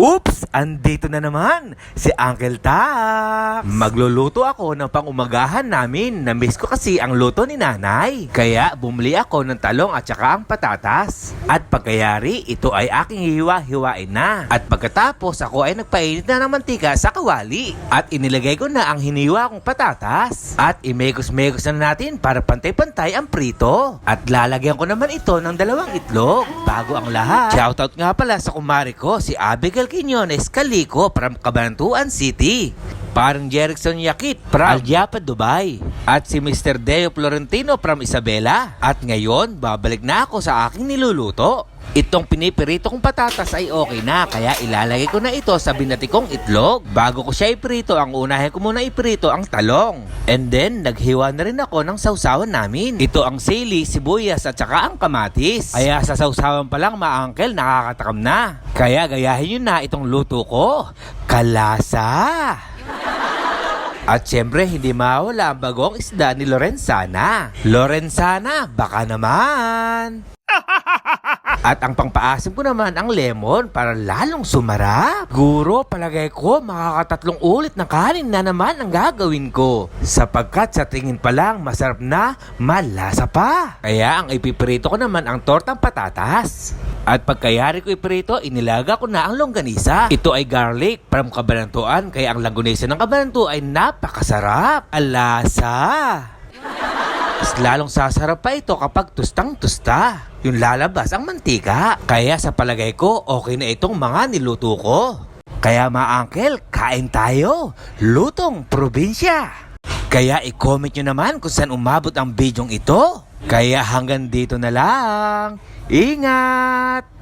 Oops! Andito na naman si Uncle Tax. Magluluto ako ng pangumagahan namin. Namiss ko kasi ang luto ni nanay. Kaya bumili ako ng talong at saka ang patatas. At pagkayari, ito ay aking hiwa-hiwain na. At pagkatapos, ako ay nagpainit na ng mantika sa kawali. At inilagay ko na ang hiniwa kong patatas. At imegos-megos na natin para pantay-pantay ang prito. At lalagyan ko naman ito ng dalawang itlog bago ang lahat. Shoutout nga pala sa kumari ko, si Abigail Quiñones Calico from Cabanatuan City. Parang Jerickson Yakit from Aljapa, Dubai. At si Mr. Deo Florentino from Isabela. At ngayon, babalik na ako sa aking niluluto. Itong pinipirito kong patatas ay okay na, kaya ilalagay ko na ito sa binati kong itlog. Bago ko siya iprito, ang unahin ko muna iprito ang talong. And then, naghiwa na rin ako ng sausawan namin. Ito ang sili, sibuyas at saka ang kamatis. Kaya sa sausawan pa lang, maangkel, nakakatakam na. Kaya gayahin nyo na itong luto ko. Kalasa! At syempre, hindi mawala ang bagong isda ni Lorenzana. Lorenzana, baka naman! At ang pangpaasim ko naman ang lemon para lalong sumarap. Guro, palagay ko makakatatlong ulit na kanin na naman ang gagawin ko. Sapagkat sa tingin pa lang masarap na, malasa pa. Kaya ang ipiprito ko naman ang tortang patatas. At pagkayari ko iprito, inilaga ko na ang longganisa. Ito ay garlic from kabalantuan, kaya ang longganisa ng kabalantu ay napakasarap. Alasa! Mas lalong sasarap pa ito kapag tustang-tusta. Yung lalabas ang mantika. Kaya sa palagay ko, okay na itong mga niluto ko. Kaya mga uncle, kain tayo. Lutong probinsya. Kaya i-comment nyo naman kung saan umabot ang bidyong ito. Kaya hanggang dito na lang. Ingat!